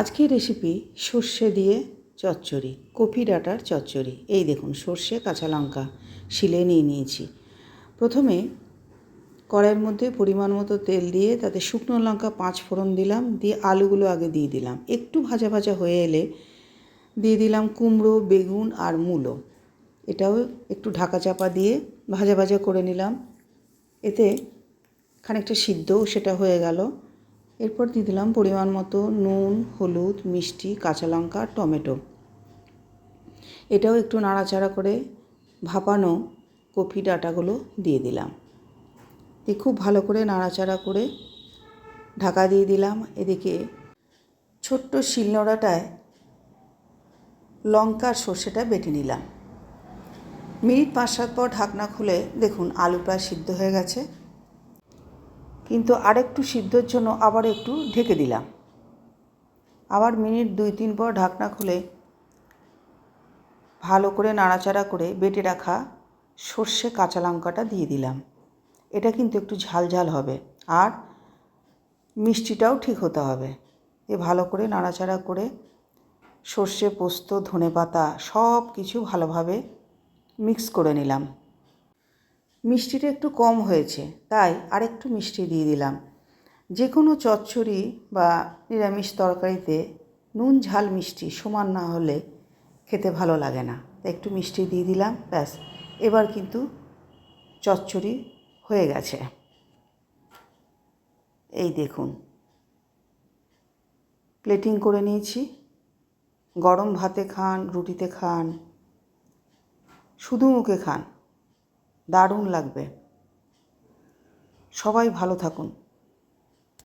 আজকের রেসিপি সর্ষে দিয়ে চচ্চড়ি, কপি ডাঁটার চচ্চড়ি। এই দেখুন, সর্ষে, কাঁচা লঙ্কা শিলে নিয়ে নিয়েছি। প্রথমে কড়াইয়ের মধ্যে পরিমাণ মতো তেল দিয়ে তাতে শুকনো লঙ্কা পাঁচ ফোড়ন দিলাম, দিয়ে আলুগুলো আগে দিয়ে দিলাম। একটু ভাজা ভাজা হয়ে এলে দিয়ে দিলাম কুমড়ো, বেগুন আর মূলো। এটাও একটু ঢাকা চাপা দিয়ে ভাজা ভাজা করে নিলাম। এতে খানিকটা সিদ্ধও সেটা হয়ে গেল। এরপর দিয়ে দিলাম পরিমাণ মতো নুন, হলুদ, মিষ্টি, কাঁচা লঙ্কা, টমেটো। এটাও একটু নাড়াচাড়া করে ভাপানো কপি ডাঁটাগুলো দিয়ে দিলাম। দিয়ে খুব ভালো করে নাড়াচাড়া করে ঢাকা দিয়ে দিলাম। এদিকে ছোট্ট শিলনোড়াটায় লঙ্কা আর সর্ষেটা বেটে নিলাম। মিনিট পাঁচ সাত পর ঢাকনা খুলে দেখুন আলু প্রায় সিদ্ধ হয়ে গেছে। কিন্তু আরেকটু সিদ্ধর জন্য আবার একটু ঢেকে দিলাম। আবার মিনিট দুই তিন পর ঢাকনা খুলে ভালো করে নাড়াচাড়া করে বেটে রাখা সর্ষে কাঁচা লঙ্কাটা দিয়ে দিলাম। এটা কিন্তু একটু ঝাল ঝাল হবে আর মিষ্টিটাও ঠিক হতে হবে। এ ভালো করে নাড়াচাড়া করে সর্ষে পোস্ত ধনে পাতা সব কিছু ভালোভাবে মিক্স করে নিলাম। মিষ্টিটা একটু কম হয়েছে, তাই আরেকটু মিষ্টি দিয়ে দিলাম। যে কোনো চচ্চড়ি বা নিরামিষ তরকারিতে নুন ঝাল মিষ্টি সমান না হলে খেতে ভালো লাগে না। তাই একটু মিষ্টি দিয়ে দিলাম, ব্যাস। এবার কিন্তু চচ্চড়ি হয়ে গেছে। এই দেখুন। প্লেটিং করে নিয়েছি। গরম ভাতে খান, রুটিতে খান, শুধু মুখে খান। দারুণ লাগবে। সবাই ভালো থাকুন।